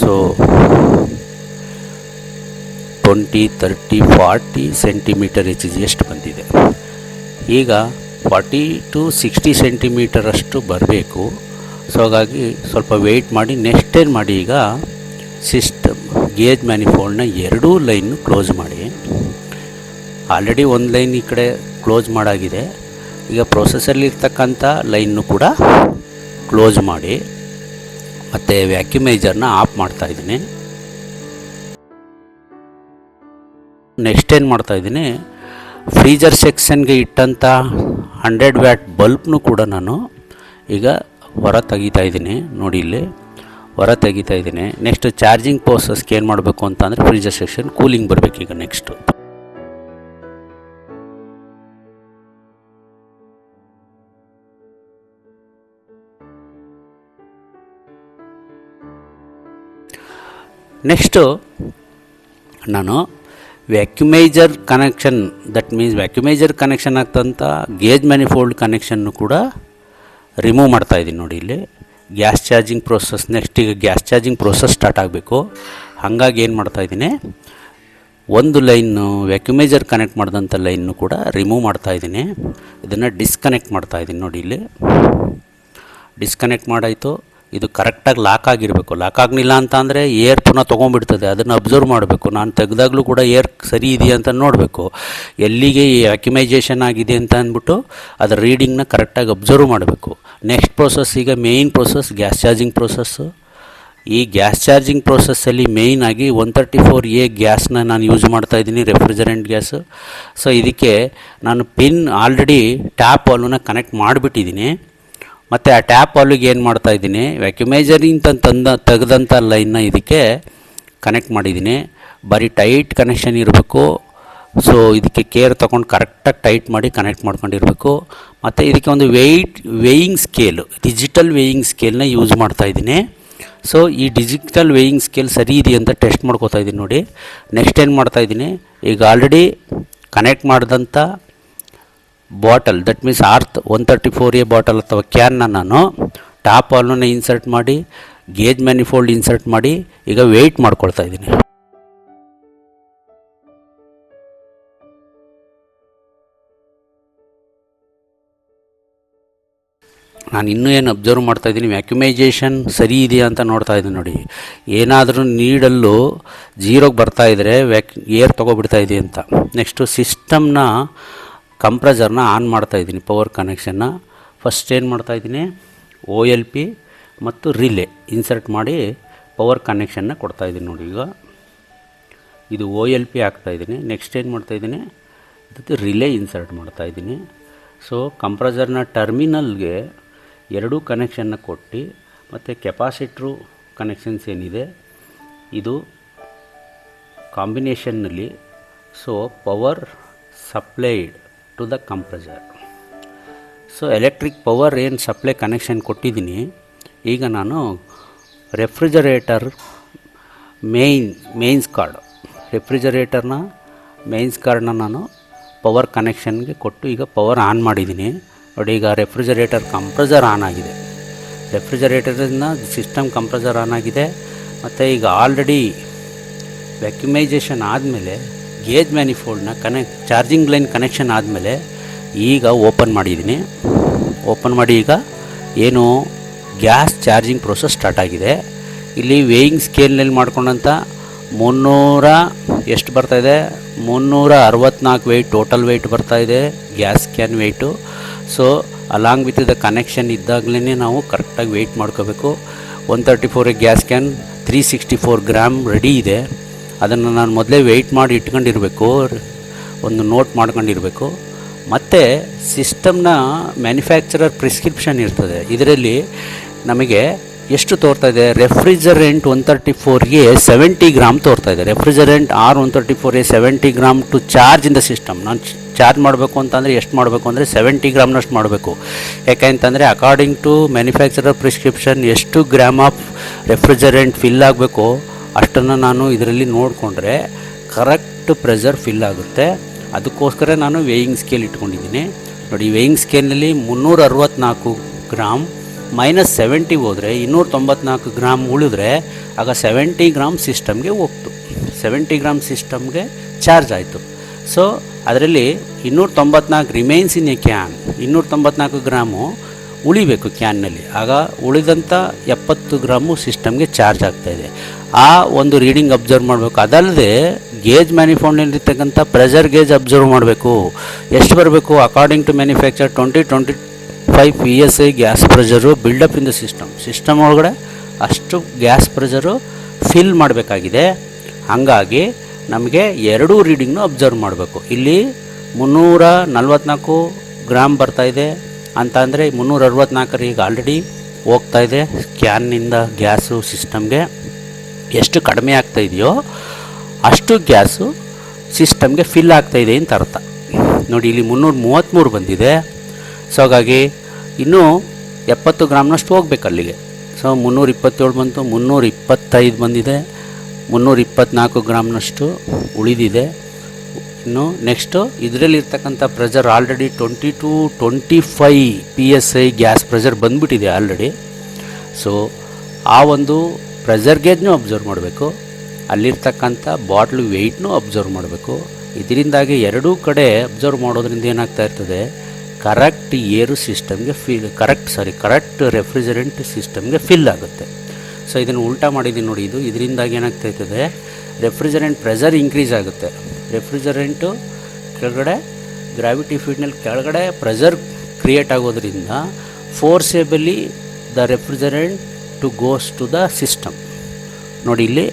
[SPEAKER 1] So twenty thirty forty centimetre H ಎಷ್ಟು ಬಂದಿದೆ. ಈಗ ಫಾರ್ಟಿ ಟು ಸಿಕ್ಸ್ಟಿ ಸೆಂಟಿಮೀಟರಷ್ಟು ಬರಬೇಕು. ಸೊ ಹಾಗಾಗಿ ಸ್ವಲ್ಪ ವೆಯ್ಟ್ ಮಾಡಿ ನೆಕ್ಸ್ಟ್ ಏನು ಮಾಡಿ ಈಗ? ಸಿಸ್ಟಮ್ ಗೇಜ್ ಮ್ಯಾನಿಫೋಲ್ಡ್ನ ಎರಡೂ ಲೈನ್ ಕ್ಲೋಸ್ ಮಾಡಿ. ಆಲ್ರೆಡಿ ಒಂದು ಲೈನ್ ಈ ಕಡೆ ಕ್ಲೋಸ್ ಮಾಡಾಗಿದೆ. ಈಗ ಪ್ರೊಸೆಸರ್ಲಿರ್ತಕ್ಕಂಥ ಲೈನ್ನು ಕೂಡ ಕ್ಲೋಸ್ ಮಾಡಿ ಮತ್ತು ವ್ಯಾಕ್ಯುಮೈಜರ್ನ ಆಫ್ ಮಾಡ್ತಾ ಇದ್ದೀನಿ. ನೆಕ್ಸ್ಟ್ ಏನು ಮಾಡ್ತಾ ಇದ್ದೀನಿ? ಫ್ರೀಜರ್ ಸೆಕ್ಷನ್ಗೆ ಇಟ್ಟಂಥ ಹಂಡ್ರೆಡ್ ವ್ಯಾಟ್ ಬಲ್ಬ್ನು ಕೂಡ ನಾನು ಈಗ ಹೊರ ತೆಗಿತಾ ಇದ್ದೀನಿ. ನೋಡಿ ಇಲ್ಲಿ, ಹೊರ ತೆಗಿತಾ ಇದ್ದೀನಿ. ನೆಕ್ಸ್ಟ್ ಚಾರ್ಜಿಂಗ್ ಪ್ರೋಸೆಸ್ಗೆ ಏನು ಮಾಡಬೇಕು ಅಂತ ಅಂದರೆ ಫ್ರೀಜರ್ ಸೆಕ್ಷನ್ ಕೂಲಿಂಗ್ ಬರಬೇಕು ಈಗ ನೆಕ್ಸ್ಟು ನೆಕ್ಸ್ಟು ನಾನು vacuumiser connection that means vacuumiser connection ಆಗ್ತಂಥ gauge manifold ಕನೆಕ್ಷನ್ನು ಕೂಡ ರಿಮೂವ್ ಮಾಡ್ತಾ ಇದ್ದೀನಿ ನೋಡಿ ಇಲ್ಲಿ. ಗ್ಯಾಸ್ ಚಾರ್ಜಿಂಗ್ ಪ್ರೋಸೆಸ್ ನೆಕ್ಸ್ಟ್ ಈಗ ಗ್ಯಾಸ್ ಚಾರ್ಜಿಂಗ್ ಪ್ರೋಸೆಸ್ ಸ್ಟಾರ್ಟ್ ಆಗಬೇಕು. ಹಾಗಾಗಿ ಏನು ಮಾಡ್ತಾ ಇದ್ದೀನಿ, ಒಂದು ಲೈನು ವ್ಯಾಕ್ಯುಮೈಜರ್ ಕನೆಕ್ಟ್ ಮಾಡಿದಂಥ ಲೈನ್ನು ಕೂಡ ರಿಮೂವ್ ಮಾಡ್ತಾ ಇದ್ದೀನಿ. ಇದನ್ನು ಡಿಸ್ಕನೆಕ್ಟ್ ಮಾಡ್ತಾ ಇದ್ದೀನಿ ನೋಡಿ ಇಲ್ಲಿ. ಡಿಸ್ಕನೆಕ್ಟ್ ಮಾಡಾಯಿತು. ಇದು ಕರೆಕ್ಟಾಗಿ ಲಾಕ್ ಆಗಿರಬೇಕು. ಲಾಕ್ ಆಗಲಿಲ್ಲ ಅಂತ ಅಂದರೆ ಏರ್ ಪುನಃ ತೊಗೊಂಡ್ಬಿಡ್ತದೆ. ಅದನ್ನು ಅಬ್ಸರ್ವ್ ಮಾಡಬೇಕು. ನಾನು ತೆಗೆದಾಗಲೂ ಕೂಡ ಏರ್ ಸರಿ ಇದೆಯಾ ಅಂತ ನೋಡಬೇಕು. ಎಲ್ಲಿಗೆ ಈ ವ್ಯಾಕ್ಯುಮೈಜೇಷನ್ ಆಗಿದೆ ಅಂತ ಅಂದ್ಬಿಟ್ಟು ಅದರ ರೀಡಿಂಗ್ನ ಕರೆಕ್ಟಾಗಿ ಅಬ್ಸರ್ವ್ ಮಾಡಬೇಕು. ನೆಕ್ಸ್ಟ್ ಪ್ರೋಸೆಸ್, ಈಗ main process, gas charging process. ಈ ಗ್ಯಾಸ್ ಚಾರ್ಜಿಂಗ್ ಪ್ರೋಸೆಸ್ಸಲ್ಲಿ ಆಗಿ ಒನ್ ತರ್ಟಿ ಫೋರ್ ಎ ಗ್ಯಾಸ್ನ ನಾನು ಯೂಸ್ ಮಾಡ್ತಾ ಇದ್ದೀನಿ, ರೆಫ್ರಿಜರೆಂಟ್ ಗ್ಯಾಸು. ಸೊ, ಇದಕ್ಕೆ ನಾನು ಪಿನ್ ಆಲ್ರೆಡಿ ಟ್ಯಾಪ್ ವಾಲ್ವನ್ನ ಕನೆಕ್ಟ್ ಮಾಡಿಬಿಟ್ಟಿದ್ದೀನಿ. ಮತ್ತು ಆ ಟ್ಯಾಪ್ ಅಲ್ಲಿಗೆ ಏನು ಮಾಡ್ತಾ ಇದ್ದೀನಿ ವ್ಯಾಕ್ಯುಮೈಜರಿಂಗ್ ತಂದ ತೆಗೆದಂಥ ಲೈನ್ನ ಇದಕ್ಕೆ ಕನೆಕ್ಟ್ ಮಾಡಿದ್ದೀನಿ. ಬರೀ ಟೈಟ್ ಕನೆಕ್ಷನ್ ಇರಬೇಕು. ಸೊ ಇದಕ್ಕೆ ಕೇರ್ ತೊಗೊಂಡು ಕರೆಕ್ಟಾಗಿ ಟೈಟ್ ಮಾಡಿ ಕನೆಕ್ಟ್ ಮಾಡ್ಕೊಂಡಿರಬೇಕು. ಮತ್ತು ಇದಕ್ಕೆ ಒಂದು weight weighing scale digital weighing ಸ್ಕೇಲ್ನ use ಮಾಡ್ತಾ ಇದ್ದೀನಿ. ಸೊ ಈ ಡಿಜಿಟಲ್ ವೇಯಿಂಗ್ ಸ್ಕೇಲ್ ಸರಿ ಇದೆಯಾ ಅಂತ ಟೆಸ್ಟ್ ಮಾಡ್ಕೋತಾ ಇದ್ದೀನಿ ನೋಡಿ. ನೆಕ್ಸ್ಟ್ ಏನು ಮಾಡ್ತಾ ಇದ್ದೀನಿ, ಈಗ ಆಲ್ರೆಡಿ ಕನೆಕ್ಟ್ ಮಾಡಿದಂಥ bottle that means R one thirty four A bottle ಅಥವಾ ಕ್ಯಾನ್ನ ನಾನು ಟಾಪ್ ವಾಲ್ನ ಇನ್ಸರ್ಟ್ ಮಾಡಿ ಗೇಜ್ ಮ್ಯಾನಿಫೋಲ್ಡ್ ಇನ್ಸರ್ಟ್ ಮಾಡಿ, ಈಗ ವೆಯ್ಟ್ ಮಾಡ್ಕೊಳ್ತಾ ಇದ್ದೀನಿ. ನಾನು ಇನ್ನೂ ಏನು ಅಬ್ಸರ್ವ್ ಮಾಡ್ತಾ ಇದ್ದೀನಿ ವ್ಯಾಕ್ಯುಮೈಜೇಷನ್ ಸರಿ ಇದೆಯಾ ಅಂತ ನೋಡ್ತಾ ಇದ್ದೀನಿ ನೋಡಿ. ಏನಾದರೂ ನೀಡಲ್ಲೂ ಜೀರೋಗೆ ಬರ್ತಾ ಇದ್ದರೆ ವ್ಯಾಕ್ ಏರ್ ತೊಗೊಬಿಡ್ತಾ ಇದೆ ಅಂತ. ನೆಕ್ಸ್ಟು ಸಿಸ್ಟಮ್ನ ಕಂಪ್ರೆಸರ್ನ ಆನ್ ಮಾಡ್ತಾ ಇದ್ದೀನಿ ಪವರ್ ಕನೆಕ್ಷನ್ನ ಫಸ್ಟ್ ಏನು ಮಾಡ್ತಾ ಇದ್ದೀನಿ? ಓ ಎಲ್ ಪಿ ಮತ್ತು ರಿಲೇ ಇನ್ಸರ್ಟ್ ಮಾಡಿ ಪವರ್ ಕನೆಕ್ಷನ್ನ ಕೊಡ್ತಾ ಇದ್ದೀನಿ ನೋಡಿ ಈಗ. ಇದು ಓ ಎಲ್ ಪಿ ಹಾಕ್ತಾಯಿದ್ದೀನಿ ನೆಕ್ಸ್ಟ್ ಏನು ಮಾಡ್ತಾಯಿದ್ದೀನಿ ಇದು ರಿಲೇ ಇನ್ಸರ್ಟ್ ಮಾಡ್ತಾಯಿದ್ದೀನಿ ಸೊ ಕಂಪ್ರೆಸರ್ನ ಟರ್ಮಿನಲ್ಗೆ ಎರಡೂ ಕನೆಕ್ಷನ್ನ ಕೊಟ್ಟು ಮತ್ತು ಕೆಪಾಸಿಟ್ರು ಕನೆಕ್ಷನ್ಸ್ ಏನಿದೆ? ಇದು ಕಾಂಬಿನೇಷನ್ನಲ್ಲಿ so power supplied to the compressor so electric power ಏನು ಸಪ್ಲೈ ಕನೆಕ್ಷನ್ ಕೊಟ್ಟಿದ್ದೀನಿ. ಈಗ ನಾನು ರೆಫ್ರಿಜರೇಟರ್ ಮೇಯ್ನ್ ಮೇಯ್ನ್ಸ್ ಕಾರ್ಡ್ ರೆಫ್ರಿಜರೇಟರ್ನ ಮೇಯ್ನ್ಸ್ ಕಾರ್ಡನ್ನ ನಾನು ಪವರ್ ಕನೆಕ್ಷನ್ಗೆ ಕೊಟ್ಟು ಈಗ ಪವರ್ ಆನ್ ಮಾಡಿದ್ದೀನಿ. ನೋಡಿ, ಈಗ ರೆಫ್ರಿಜರೇಟರ್ ಕಂಪ್ರೆಸರ್ ಆನ್ ಆಗಿದೆ. ರೆಫ್ರಿಜರೇಟರಿಂದ ಸಿಸ್ಟಮ್ ಕಂಪ್ರೆಸರ್ ಆನ್ ಆಗಿದೆ. ಮತ್ತು ಈಗ ಆಲ್ರೆಡಿ ವ್ಯಾಕ್ಯುಮೈಜೇಷನ್ ಆದಮೇಲೆ ಗೇಜ್ ಮ್ಯಾನಿಫೋಲ್ಡ್ನ ಕನೆಕ್, ಚಾರ್ಜಿಂಗ್ ಲೈನ್ ಕನೆಕ್ಷನ್ ಆದಮೇಲೆ ಈಗ ಓಪನ್ ಮಾಡಿದ್ದೀನಿ. ಓಪನ್ ಮಾಡಿ ಈಗ ಏನು ಗ್ಯಾಸ್ ಚಾರ್ಜಿಂಗ್ ಪ್ರೋಸೆಸ್ ಸ್ಟಾರ್ಟ್ ಆಗಿದೆ. ಇಲ್ಲಿ ವೇಯಿಂಗ್ ಸ್ಕೇಲ್ನಲ್ಲಿ ಮಾಡ್ಕೊಂಡಂಥ ಮುನ್ನೂರ ಎಷ್ಟು ಬರ್ತಾಯಿದೆ ಮುನ್ನೂರ ಅರವತ್ನಾಲ್ಕು ವೆಯ್ಟ್ ಟೋಟಲ್ ವೆಯ್ಟ್ ಬರ್ತಾಯಿದೆ gas can weight so along with the connection ಇದ್ದಾಗಲೇ ನಾವು ಕರೆಕ್ಟಾಗಿ ವೆಯ್ಟ್ ಮಾಡ್ಕೋಬೇಕು. One thirty four gas can three sixty four gram ready ಇದೆ. ಅದನ್ನು ನಾನು ಮೊದಲೇ ವೆಯ್ಟ್ ಮಾಡಿ ಇಟ್ಕೊಂಡಿರಬೇಕು ಒಂದು ನೋಟ್ ಮಾಡ್ಕೊಂಡಿರಬೇಕು. ಮತ್ತು ಸಿಸ್ಟಮ್ನ ಮ್ಯಾನುಫ್ಯಾಕ್ಚರರ್ ಪ್ರಿಸ್ಕ್ರಿಪ್ಷನ್ ಇರ್ತದೆ. ಇದರಲ್ಲಿ ನಮಗೆ ಎಷ್ಟು ತೋರ್ತಾ ಇದೆ? ರೆಫ್ರಿಜರೆಂಟ್ ಒನ್ ತರ್ಟಿ ಫೋರ್ಗೆ ಸೆವೆಂಟಿ ಗ್ರಾಮ್ ತೋರ್ತಾ ಇದೆ. Refrigerant R one thirty ಫೋರ್ಗೆ seventy gram to charge in the system ನಾನು ಚಾರ್ಜ್ ಮಾಡಬೇಕು ಅಂತಂದರೆ ಎಷ್ಟು ಮಾಡಬೇಕು ಅಂದರೆ ಸೆವೆಂಟಿ ಗ್ರಾಮ್ನಷ್ಟು ಮಾಡಬೇಕು. ಯಾಕೆಂತಂದರೆ ಅಕಾರ್ಡಿಂಗ್ ಟು ಮ್ಯಾನುಫ್ಯಾಕ್ಚರರ್ ಪ್ರಿಸ್ಕ್ರಿಪ್ಷನ್ ಎಷ್ಟು ಗ್ರಾಮ್ ಆಫ್ ರೆಫ್ರಿಜರೆಂಟ್ ಫಿಲ್ ಆಗಬೇಕು ಅಷ್ಟನ್ನು ನಾನು ಇದರಲ್ಲಿ ನೋಡಿಕೊಂಡ್ರೆ ಕರೆಕ್ಟ್ ಪ್ರೆಷರ್ ಫಿಲ್ ಆಗುತ್ತೆ. ಅದಕ್ಕೋಸ್ಕರ ನಾನು ವೇಯಿಂಗ್ ಸ್ಕೇಲ್ ಇಟ್ಕೊಂಡಿದ್ದೀನಿ. ನೋಡಿ ವೇಯಿಂಗ್ ಸ್ಕೇಲ್ನಲ್ಲಿ ಮುನ್ನೂರ ಅರವತ್ತ್ನಾಲ್ಕು ಗ್ರಾಮ್ ಮೈನಸ್ ಸೆವೆಂಟಿ ಹೋದರೆ ಇನ್ನೂರ ತೊಂಬತ್ನಾಲ್ಕು ಗ್ರಾಮ್ ಉಳಿದ್ರೆ, ಆಗ ಸೆವೆಂಟಿ ಗ್ರಾಮ್ ಸಿಸ್ಟಮ್ಗೆ ಹೋಗ್ತು. ಸೆವೆಂಟಿ ಗ್ರಾಮ್ ಸಿಸ್ಟಮ್ಗೆ ಚಾರ್ಜ್ ಆಯಿತು. ಸೊ ಅದರಲ್ಲಿ ಇನ್ನೂರ ತೊಂಬತ್ನಾಲ್ಕು ರಿಮೈನ್ಸ್ ಇನ್ ಎ ಕ್ಯಾನ್ ಇನ್ನೂರ ತೊಂಬತ್ನಾಲ್ಕು ಗ್ರಾಮು ಉಳಿಬೇಕು ಕ್ಯಾನ್ನಲ್ಲಿ. ಆಗ ಉಳಿದಂಥ ಎಪ್ಪತ್ತು ಗ್ರಾಮು ಸಿಸ್ಟಮ್ಗೆ ಚಾರ್ಜ್ ಆಗ್ತಾಯಿದೆ ಆ ಒಂದು ರೀಡಿಂಗ್ ಅಬ್ಸರ್ವ್ ಮಾಡಬೇಕು. ಅದಲ್ಲದೆ ಗೇಜ್ ಮ್ಯಾನಿಫೋನಲ್ಲಿರ್ತಕ್ಕಂಥ ಪ್ರೆಷರ್ ಗೇಜ್ ಅಬ್ಸರ್ವ್ ಮಾಡಬೇಕು. ಎಷ್ಟು ಬರಬೇಕು? According to manufacture twenty twenty five P S I gas pressure build up in the system system ಒಳಗಡೆ ಅಷ್ಟು ಗ್ಯಾಸ್ ಪ್ರೆಷರು ಫಿಲ್ ಮಾಡಬೇಕಾಗಿದೆ. ಹಾಗಾಗಿ ನಮಗೆ ಎರಡೂ ರೀಡಿಂಗ್ನು ಅಬ್ಸರ್ವ್ ಮಾಡಬೇಕು. ಇಲ್ಲಿ ಮುನ್ನೂರ ನಲ್ವತ್ನಾಲ್ಕು ಗ್ರಾಮ್ ಬರ್ತಾಯಿದೆ ಅಂತ ಅಂದರೆ ಮುನ್ನೂರ ಅರವತ್ನಾಲ್ಕರ ಈಗ ಆಲ್ರೆಡಿ ಹೋಗ್ತಾ ಇದೆ. ಕ್ಯಾನ್ನಿಂದ ಗ್ಯಾಸು ಸಿಸ್ಟಮ್ಗೆ ಎಷ್ಟು ಕಡಿಮೆ ಆಗ್ತಾ ಇದೆಯೋ ಅಷ್ಟು ಗ್ಯಾಸು ಸಿಸ್ಟಮ್ಗೆ ಫಿಲ್ ಆಗ್ತಾ ಇದೆ ಅಂತ ಅರ್ಥ. ನೋಡಿ, ಇಲ್ಲಿ ಮುನ್ನೂರ ಮೂವತ್ತ್ಮೂರು ಬಂದಿದೆ. ಸೊ ಹಾಗಾಗಿ ಇನ್ನೂ ಎಪ್ಪತ್ತು ಗ್ರಾಮ್ನಷ್ಟು ಹೋಗ್ಬೇಕು ಅಲ್ಲಿಗೆ. ಸೊ ಮುನ್ನೂರ ಇಪ್ಪತ್ತೇಳು ಬಂತು, ಮುನ್ನೂರ ಇಪ್ಪತ್ತೈದು ಬಂದಿದೆ. ಮುನ್ನೂರ ಇಪ್ಪತ್ತ್ನಾಲ್ಕು ಗ್ರಾಮ್ನಷ್ಟು ಉಳಿದಿದೆ. ಇನ್ನು next ಇದರಲ್ಲಿರ್ತಕ್ಕಂಥ pressure already twenty two twenty five P S I gas pressure ಬಂದ್ಬಿಟ್ಟಿದೆ ಆಲ್ರೆಡಿ ಸೊ ಆ ಒಂದು ಪ್ರೆಷರ್ ಗೇಜ್ನೂ ಅಬ್ಸರ್ವ್ ಮಾಡಬೇಕು. ಅಲ್ಲಿರ್ತಕ್ಕಂಥ ಬಾಟ್ಲು ವೆಯ್ಟ್ನೂ ಅಬ್ಸರ್ವ್ ಮಾಡಬೇಕು. ಇದರಿಂದಾಗಿ ಎರಡೂ ಕಡೆ ಅಬ್ಸರ್ವ್ ಮಾಡೋದ್ರಿಂದ ಏನಾಗ್ತಾ ಇರ್ತದೆ? ಕರೆಕ್ಟ್ ಏರು ಸಿಸ್ಟಮ್ಗೆ fill correct sorry correct refrigerant ಸಿಸ್ಟಮ್ಗೆ ಫಿಲ್ ಆಗುತ್ತೆ. ಸೊ ಇದನ್ನು ಉಲ್ಟಾ ಮಾಡಿದ್ದೀನಿ ನೋಡಿ ಇದು. ಇದರಿಂದಾಗಿ ಏನಾಗ್ತಾ ಇರ್ತದೆ? ರೆಫ್ರಿಜರೆಂಟ್ ಪ್ರೆಷರ್ ಇನ್ಕ್ರೀಸ್ ಆಗುತ್ತೆ. ರೆಫ್ರಿಜರೆಂಟು, ಕೆಳಗಡೆ ಗ್ರಾವಿಟಿ ಫೀಲ್ಡ್ನಲ್ಲಿ ಕೆಳಗಡೆ ಪ್ರೆಷರ್ ಕ್ರಿಯೇಟ್ ಆಗೋದ್ರಿಂದ forcibly the refrigerant to goes to the system. ನೋಡಿ ಇಲ್ಲಿ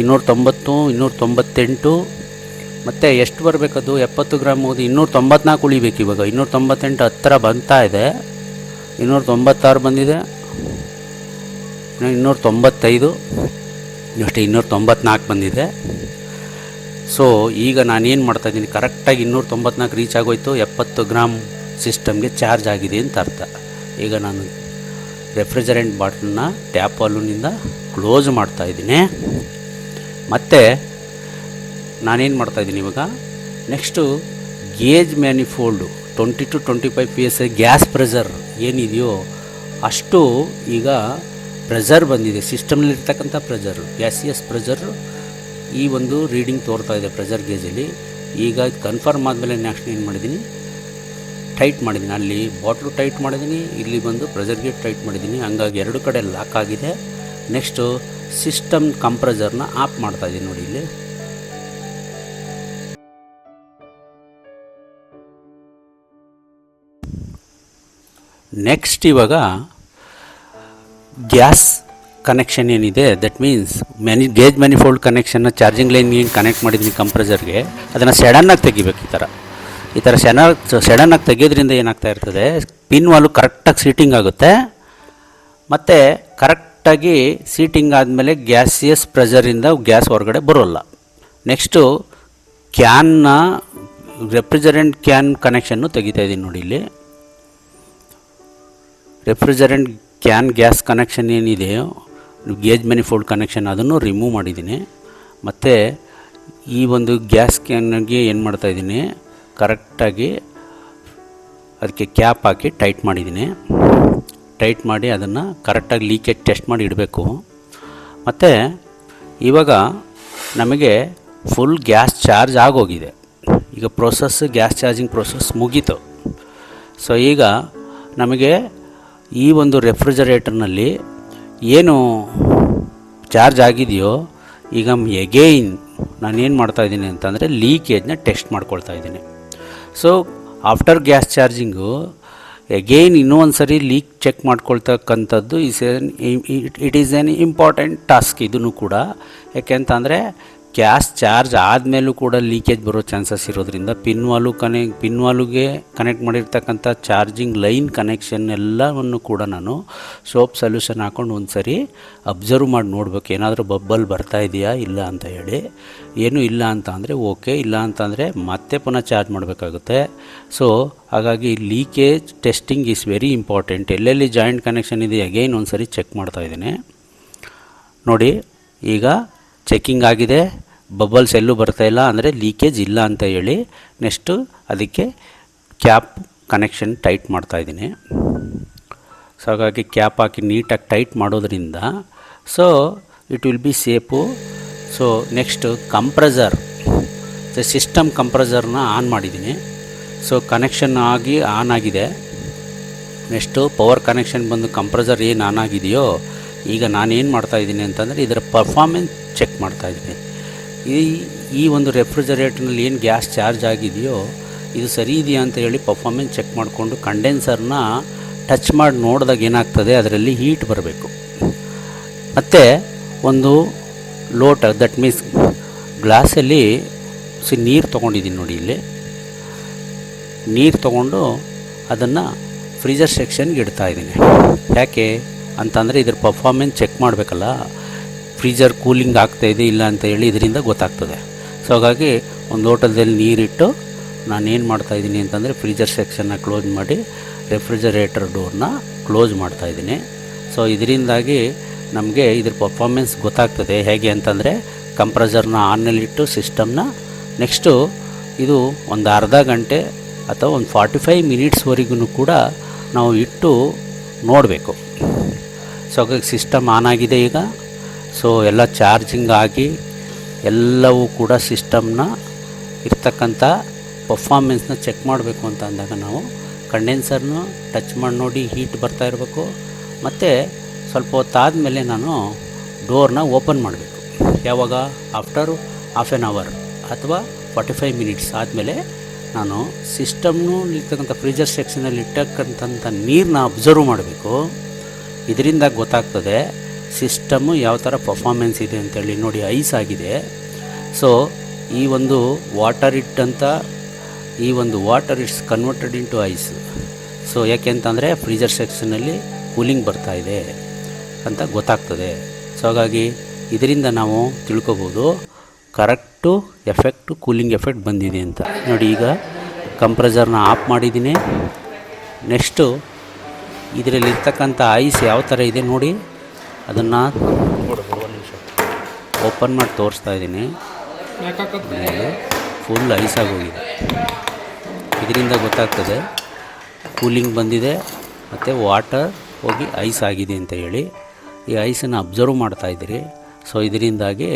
[SPEAKER 1] ಇನ್ನೂರ ತೊಂಬತ್ತು ಇನ್ನೂರ ತೊಂಬತ್ತೆಂಟು ಮತ್ತು ಎಷ್ಟು ಬರಬೇಕದು? ಎಪ್ಪತ್ತು ಗ್ರಾಮ್ ಓದಿ ಇನ್ನೂರ ತೊಂಬತ್ನಾಲ್ಕು ಉಳಿಬೇಕು ಇವಾಗ. ಇನ್ನೂರ ತೊಂಬತ್ತೆಂಟು ಹತ್ತಿರ ಬಂತಾ ಇದೆ. ಇನ್ನೂರ ತೊಂಬತ್ತಾರು ಬಂದಿದೆ. ಇನ್ನು ಇನ್ನೂರ ತೊಂಬತ್ತೈದು ಅಷ್ಟೇ ಇನ್ನೂರ ತೊಂಬತ್ನಾಲ್ಕು ಬಂದಿದೆ. ಸೊ ಈಗ ನಾನೇನು ಮಾಡ್ತಾಯಿದ್ದೀನಿ ಕರೆಕ್ಟಾಗಿ ಇನ್ನೂರ ತೊಂಬತ್ನಾಲ್ಕು ರೀಚ್ ಆಗೋಯ್ತು, ಎಪ್ಪತ್ತು ಗ್ರಾಮ್ ಸಿಸ್ಟಮ್ಗೆ ಚಾರ್ಜ್ ಆಗಿದೆ ಅಂತ ಅರ್ಥ. ಈಗ ನಾನು ರೆಫ್ರಿಜರೆಂಟ್ ಬಾಟ್ಲನ್ನ ಟ್ಯಾಪ್ ಅಲ್ಲೂನಿಂದ ಕ್ಲೋಸ್ ಮಾಡ್ತಾಯಿದ್ದೀನಿ ಮತ್ತು ನಾನೇನು ಮಾಡ್ತಾಯಿದ್ದೀನಿ ಇವಾಗ? Next gauge manifold twenty two twenty five P S I gas pressure ಏನಿದೆಯೋ ಅಷ್ಟು ಈಗ ಪ್ರೆಷರ್ ಬಂದಿದೆ. ಸಿಸ್ಟಮ್ನಲ್ಲಿರ್ತಕ್ಕಂಥ ಪ್ರೆಷರು ಗ್ಯಾಸಿಯಸ್ ಪ್ರೆಷರು ಈ ಒಂದು ರೀಡಿಂಗ್ ತೋರ್ತಾ ಇದೆ ಪ್ರೆಷರ್ ಗೇಜಲ್ಲಿ ಈಗ ಕನ್ಫರ್ಮ್ ಆದಮೇಲೆ ನೆಕ್ಸ್ಟ್ ಏನು ಮಾಡಿದ್ದೀನಿ? ಟೈಟ್ ಮಾಡಿದ್ದೀನಿ. ಅಲ್ಲಿ ಬಾಟ್ಲು ಟೈಟ್ ಮಾಡಿದ್ದೀನಿ, ಇಲ್ಲಿ ಬಂದು ಪ್ರೆಷರ್ ಗೇಟ್ ಟೈಟ್ ಮಾಡಿದ್ದೀನಿ. ಹಂಗಾಗಿ ಎರಡು ಕಡೆ ಲಾಕ್ ಆಗಿದೆ. ನೆಕ್ಸ್ಟು ಸಿಸ್ಟಮ್ ಕಂಪ್ರೆಸರ್ನ ಆಫ್ ಮಾಡ್ತಾ ಇದ್ದೀನಿ ನೋಡಿ ಇಲ್ಲಿ. ನೆಕ್ಸ್ಟ್ ಇವಾಗ ಗ್ಯಾಸ್ ಕನೆಕ್ಷನ್ ಏನಿದೆ that means mani gauge manifold ಕನೆಕ್ಷನ್ನ charging line ಏನು ಕನೆಕ್ಟ್ ಮಾಡಿದ್ದೀನಿ ಕಂಪ್ರೆಸರ್ಗೆ ಅದನ್ನು ಸಡನ್ನಾಗಿ ತೆಗಿಬೇಕು ಈ ಥರ ಈ ಥರ ಸೆನ ಸಡನ್ನಾಗಿ ತೆಗೆಯೋದ್ರಿಂದ ಏನಾಗ್ತಾ ಇರ್ತದೆ ಪಿನ್ ವಾಲು ಕರೆಕ್ಟಾಗಿ ಸೀಟಿಂಗ್ ಆಗುತ್ತೆ, ಮತ್ತು ಕರೆಕ್ಟಾಗಿ ಸೀಟಿಂಗ್ ಆದಮೇಲೆ ಗ್ಯಾಸಿಯಸ್ ಪ್ರೆಷರಿಂದ ಗ್ಯಾಸ್ ಹೊರಗಡೆ ಬರೋಲ್ಲ. ನೆಕ್ಸ್ಟು ಕ್ಯಾನ್ನ ರೆಫ್ರಿಜರೆಂಟ್ ಕ್ಯಾನ್ ಕನೆಕ್ಷನ್ನು ತೆಗಿತಾ ಇದ್ದೀನಿ ನೋಡಿ ಇಲ್ಲಿ. ರೆಫ್ರಿಜರೆಂಟ್ ಕ್ಯಾನ್ ಗ್ಯಾಸ್ ಕನೆಕ್ಷನ್ ಏನಿದೆಯೋ ಗೇಜ್ ಮ್ಯಾನಿಫೋಲ್ಡ್ ಕನೆಕ್ಷನ್ ಅದನ್ನು ರಿಮೂವ್ ಮಾಡಿದ್ದೀನಿ. ಮತ್ತು ಈ ಒಂದು ಗ್ಯಾಸ್ ಕ್ಯಾನ್ಗೆ ಏನು ಮಾಡ್ತಾಯಿದ್ದೀನಿ ಕರೆಕ್ಟಾಗಿ ಅದಕ್ಕೆ ಕ್ಯಾಪ್ ಹಾಕಿ ಟೈಟ್ ಮಾಡಿದ್ದೀನಿ. ಟೈಟ್ ಮಾಡಿ ಅದನ್ನು ಕರೆಕ್ಟಾಗಿ ಲೀಕೇಜ್ ಟೆಸ್ಟ್ ಮಾಡಿ ಇಡಬೇಕು. ಮತ್ತು ಇವಾಗ ನಮಗೆ ಫುಲ್ ಗ್ಯಾಸ್ ಚಾರ್ಜ್ ಆಗೋಗಿದೆ. ಈಗ ಪ್ರೊಸೆಸ್ ಗ್ಯಾಸ್ ಚಾರ್ಜಿಂಗ್ ಪ್ರೊಸೆಸ್ ಮುಗೀತು. ಸೊ ಈಗ ನಮಗೆ ಈ ಒಂದು ರೆಫ್ರಿಜರೇಟರ್ನಲ್ಲಿ ಏನು ಚಾರ್ಜ್ ಆಗಿದೆಯೋ, ಈಗ ಎಗೈನ್ ನಾನೇನು ಮಾಡ್ತಾಯಿದ್ದೀನಿ ಅಂತಂದರೆ ಲೀಕೇಜ್ನ ಟೆಸ್ಟ್ ಮಾಡ್ಕೊಳ್ತಾ ಇದ್ದೀನಿ. So after gas charging again ಇನ್ನೂ ಒಂದು ಸರಿ leak check ಮಾಡ್ಕೊಳ್ತಕ್ಕಂಥದ್ದು is an it is an important task ಇದನ್ನು ಕೂಡ. ಯಾಕೆಂತಂದರೆ ಗ್ಯಾಸ್ ಚಾರ್ಜ್ ಆದಮೇಲೂ ಕೂಡ ಲೀಕೇಜ್ ಬರೋ ಚಾನ್ಸಸ್ ಇರೋದ್ರಿಂದ ಪಿನ್ ವಾಲು ಕನೆ ಪಿನ್ ವಾಲುಗೆ ಕನೆಕ್ಟ್ ಮಾಡಿರ್ತಕ್ಕಂಥ ಚಾರ್ಜಿಂಗ್ ಲೈನ್ ಕನೆಕ್ಷನ್ ಎಲ್ಲವನ್ನು ಕೂಡ ನಾನು ಸೋಪ್ ಸೊಲ್ಯೂಷನ್ ಹಾಕೊಂಡು ಒಂದು ಸರಿ ಅಬ್ಸರ್ವ್ ಮಾಡಿ ನೋಡ್ಬೇಕು. ಏನಾದರೂ ಬಬ್ಬಲ್ ಬರ್ತಾ ಇದೆಯಾ, ಇಲ್ಲ ಅಂತ ಹೇಳಿ. ಏನೂ ಇಲ್ಲ ಅಂತ ಅಂದರೆ ಓಕೆ ಇಲ್ಲ ಅಂತಂದರೆ ಮತ್ತೆ ಪುನಃ ಚಾರ್ಜ್ ಮಾಡಬೇಕಾಗುತ್ತೆ. ಸೊ ಹಾಗಾಗಿ leakage testing is very important ಎಲ್ಲೆಲ್ಲಿ ಜಾಯಿಂಟ್ ಕನೆಕ್ಷನ್ ಇದೆ ಅಗೈನ್ ಒಂದು ಸರಿ ಚೆಕ್ ಮಾಡ್ತಾ ಇದ್ದೀನಿ. ನೋಡಿ, ಈಗ ಚೆಕ್ಕಿಂಗ್ ಆಗಿದೆ. ಬಬಲ್ಸ್ ಎಲ್ಲೂ ಬರ್ತಾ ಇಲ್ಲ ಅಂದರೆ ಲೀಕೇಜ್ ಇಲ್ಲ ಅಂತ ಹೇಳಿ ನೆಕ್ಸ್ಟು ಅದಕ್ಕೆ ಕ್ಯಾಪ್ ಕನೆಕ್ಷನ್ ಟೈಟ್ ಮಾಡ್ತಾ ಇದ್ದೀನಿ. ಸೊ ಹಾಗಾಗಿ ಕ್ಯಾಪ್ ಹಾಕಿ ನೀಟಾಗಿ ಟೈಟ್ ಮಾಡೋದ್ರಿಂದ so it will be safe so next compressor system ಕಂಪ್ರೆಸರ್ನ on ಮಾಡಿದ್ದೀನಿ. ಸೊ ಕನೆಕ್ಷನ್ ಆಗಿ ಆನ್ ಆಗಿದೆ. ನೆಕ್ಸ್ಟು ಪವರ್ ಕನೆಕ್ಷನ್ ಬಂದು ಕಂಪ್ರೆಸರ್ ಏನು ಆನ್ ಆಗಿದೆಯೋ, ಈಗ ನಾನೇನು ಮಾಡ್ತಾಯಿದ್ದೀನಿ ಅಂತಂದರೆ ಇದರ ಪರ್ಫಾರ್ಮೆನ್ಸ್ ಚೆಕ್ ಮಾಡ್ತಾಯಿದ್ದೀನಿ ಈ ಈ ಒಂದು ರೆಫ್ರಿಜರೇಟರ್ನಲ್ಲಿ ಏನು ಗ್ಯಾಸ್ ಚಾರ್ಜ್ ಆಗಿದೆಯೋ ಇದು ಸರಿ ಇದೆಯಾ ಅಂತ ಹೇಳಿ ಪರ್ಫಾರ್ಮೆನ್ಸ್ ಚೆಕ್ ಮಾಡಿಕೊಂಡು ಕಂಡೆನ್ಸರ್ನ ಟಚ್ ಮಾಡಿ ನೋಡಿದಾಗ ಏನಾಗ್ತದೆ, ಅದರಲ್ಲಿ ಹೀಟ್ ಬರಬೇಕು. ಮತ್ತು ಒಂದು ಲೋಟ, ದಟ್ ಮೀನ್ಸ್ ಗ್ಲಾಸಲ್ಲಿ ಸಿ ನೀರು ತೊಗೊಂಡಿದ್ದೀನಿ ನೋಡಿ ಇಲ್ಲಿ. ನೀರು ತೊಗೊಂಡು ಅದನ್ನು ಫ್ರೀಜರ್ ಸೆಕ್ಷನ್ಗೆ ಇಡ್ತಾ ಇದ್ದೀನಿ. ಯಾಕೆ ಅಂತಂದರೆ ಇದ್ರ ಪರ್ಫಾರ್ಮೆನ್ಸ್ ಚೆಕ್ ಮಾಡಬೇಕಲ್ಲ. ಫ್ರೀಜರ್ ಕೂಲಿಂಗ್ ಆಗ್ತಾ ಇದೆ ಇಲ್ಲ ಅಂತ ಹೇಳಿ ಇದರಿಂದ ಗೊತ್ತಾಗ್ತದೆ. ಸೊ ಹಾಗಾಗಿ ಒಂದು ಲೋಟದಲ್ಲಿ ನೀರಿಟ್ಟು ನಾನೇನು ಮಾಡ್ತಾಯಿದ್ದೀನಿ ಅಂತಂದರೆ ಫ್ರೀಜರ್ ಸೆಕ್ಷನ್ನ ಕ್ಲೋಸ್ ಮಾಡಿ ರೆಫ್ರಿಜರೇಟರ್ ಡೋರ್ನ ಕ್ಲೋಸ್ ಮಾಡ್ತಾಯಿದ್ದೀನಿ ಸೊ ಇದರಿಂದಾಗಿ ನಮಗೆ ಇದ್ರ ಪರ್ಫಾರ್ಮೆನ್ಸ್ ಗೊತ್ತಾಗ್ತದೆ. ಹೇಗೆ ಅಂತಂದರೆ ಕಂಪ್ರೆಸರ್ನ ಆನ್ನಲ್ಲಿಟ್ಟು ಸಿಸ್ಟಮ್ನ ನೆಕ್ಸ್ಟು ಇದು ಒಂದು ಅರ್ಧ ಗಂಟೆ ಅಥವಾ ಒಂದು ಫಾರ್ಟಿ ಫೈವ್ ಮಿನಿಟ್ಸ್ವರೆಗೂ ಕೂಡ ನಾವು ಇಟ್ಟು ನೋಡಬೇಕು. ಸೊ ಹಾಗಾಗಿ ಸಿಸ್ಟಮ್ ಆನ್ ಆಗಿದೆ ಈಗ. ಸೊ ಎಲ್ಲ ಚಾರ್ಜಿಂಗ್ ಆಗಿ ಎಲ್ಲವೂ ಕೂಡ ಸಿಸ್ಟಮ್ನ ಇರ್ತಕ್ಕಂಥ ಪರ್ಫಾಮೆನ್ಸ್ನ ಚೆಕ್ ಮಾಡಬೇಕು ಅಂತ ಅಂದಾಗ ನಾವು ಕಂಡೆನ್ಸರ್ನು ಟಚ್ ಮಾಡಿ ನೋಡಿ ಹೀಟ್ ಬರ್ತಾ ಇರಬೇಕು. ಮತ್ತು ಸ್ವಲ್ಪ ಹೊತ್ತಾದಮೇಲೆ ನಾನು ಡೋರ್ನ ಓಪನ್ ಮಾಡಬೇಕು. ಯಾವಾಗ? ಆಫ್ಟರ್ ಹಾಫ್ ಆ್ಯನ್ ಅವರ್ ಅಥವಾ ಫಾರ್ಟಿ ಫೈವ್ ಮಿನಿಟ್ಸ್ ಆದಮೇಲೆ ನಾನು ಸಿಸ್ಟಮ್ನು ಇರ್ತಕ್ಕಂಥ ಫ್ರೀಜರ್ ಸೆಕ್ಷನಲ್ಲಿ ಇಟ್ಟಕ್ಕಂಥ ನೀರನ್ನ ಅಬ್ಸರ್ವ್ ಮಾಡಬೇಕು. ಇದರಿಂದ ಗೊತ್ತಾಗ್ತದೆ ಸಿಸ್ಟಮ್ಮು ಯಾವ ಥರ ಪರ್ಫಾರ್ಮೆನ್ಸ್ ಇದೆ ಅಂತೇಳಿ ನೋಡಿ ಐಸ್ ಆಗಿದೆ. ಸೊ ಈ ಒಂದು ವಾಟರ್ ಇಟ್ಟಂಥ ಈ ಒಂದು water it's converted into ice so ಯಾಕೆಂತಂದರೆ ಫ್ರೀಜರ್ ಸೆಕ್ಷನಲ್ಲಿ ಕೂಲಿಂಗ್ ಬರ್ತಾ ಇದೆ ಅಂತ ಗೊತ್ತಾಗ್ತದೆ. ಸೊ ಹಾಗಾಗಿ ಇದರಿಂದ ನಾವು ತಿಳ್ಕೊಬೋದು ಕರೆಕ್ಟು ಎಫೆಕ್ಟು ಕೂಲಿಂಗ್ ಎಫೆಕ್ಟ್ ಬಂದಿದೆ ಅಂತ. ನೋಡಿ ಈಗ ಕಂಪ್ರೆಸರ್ನ ಆಫ್ ಮಾಡಿದ್ದೀನಿ. ನೆಕ್ಸ್ಟು ಇದರಲ್ಲಿರ್ತಕ್ಕಂಥ ಐಸ್ ಯಾವ ಥರ ಇದೆ ನೋಡಿ. ಅದನ್ನು ಓಪನ್ ಮಾಡಿ ತೋರಿಸ್ತಾ ಇದ್ದೀನಿ. ಫುಲ್ ಐಸ್ ಆಗೋಗಿದೆ ಇದರಿಂದ ಗೊತ್ತಾಗ್ತದೆ ಕೂಲಿಂಗ್ ಬಂದಿದೆ ಮತ್ತು ವಾಟರ್ ಹೋಗಿ ಐಸ್ ಆಗಿದೆ ಅಂತ ಹೇಳಿ. ಈ ಐಸನ್ನು ಅಬ್ಸರ್ವ್ ಮಾಡ್ತಾ ಇದ್ದೀರಿ. ಸೊ ಇದರಿಂದಾಗಿ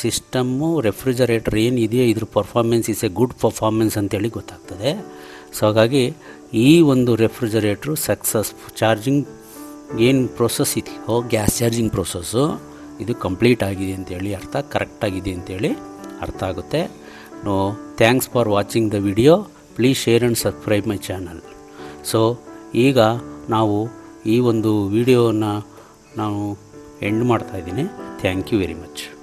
[SPEAKER 1] ಸಿಸ್ಟಮ್ಮು ರೆಫ್ರಿಜರೇಟರ್ ಏನಿದೆಯೋ ಇದ್ರ performance is a good performance ಅಂತೇಳಿ ಗೊತ್ತಾಗ್ತದೆ. ಸೊ ಹಾಗಾಗಿ ಈ ಒಂದು ರೆಫ್ರಿಜರೇಟ್ರು ಸಕ್ಸಸ್ ಚಾರ್ಜಿಂಗ್ ಏನು ಪ್ರೋಸೆಸ್ ಇದೆಯೋ ಗ್ಯಾಸ್ ಚಾರ್ಜಿಂಗ್ ಪ್ರೋಸೆಸ್ಸು ಇದು ಕಂಪ್ಲೀಟ್ ಆಗಿದೆ ಅಂತೇಳಿ ಅರ್ಥ ಕರೆಕ್ಟಾಗಿದೆ ಅಂತೇಳಿ ಅರ್ಥ ಆಗುತ್ತೆ. No thanks for watching the video please share and subscribe my channel so ಈಗ ನಾವು ಈ ಒಂದು ವಿಡಿಯೋನ ನಾವು ಎಂಡ್ ಮಾಡ್ತಾಯಿದ್ದೀನಿ ಥ್ಯಾಂಕ್ ಯು ವೆರಿ ಮಚ್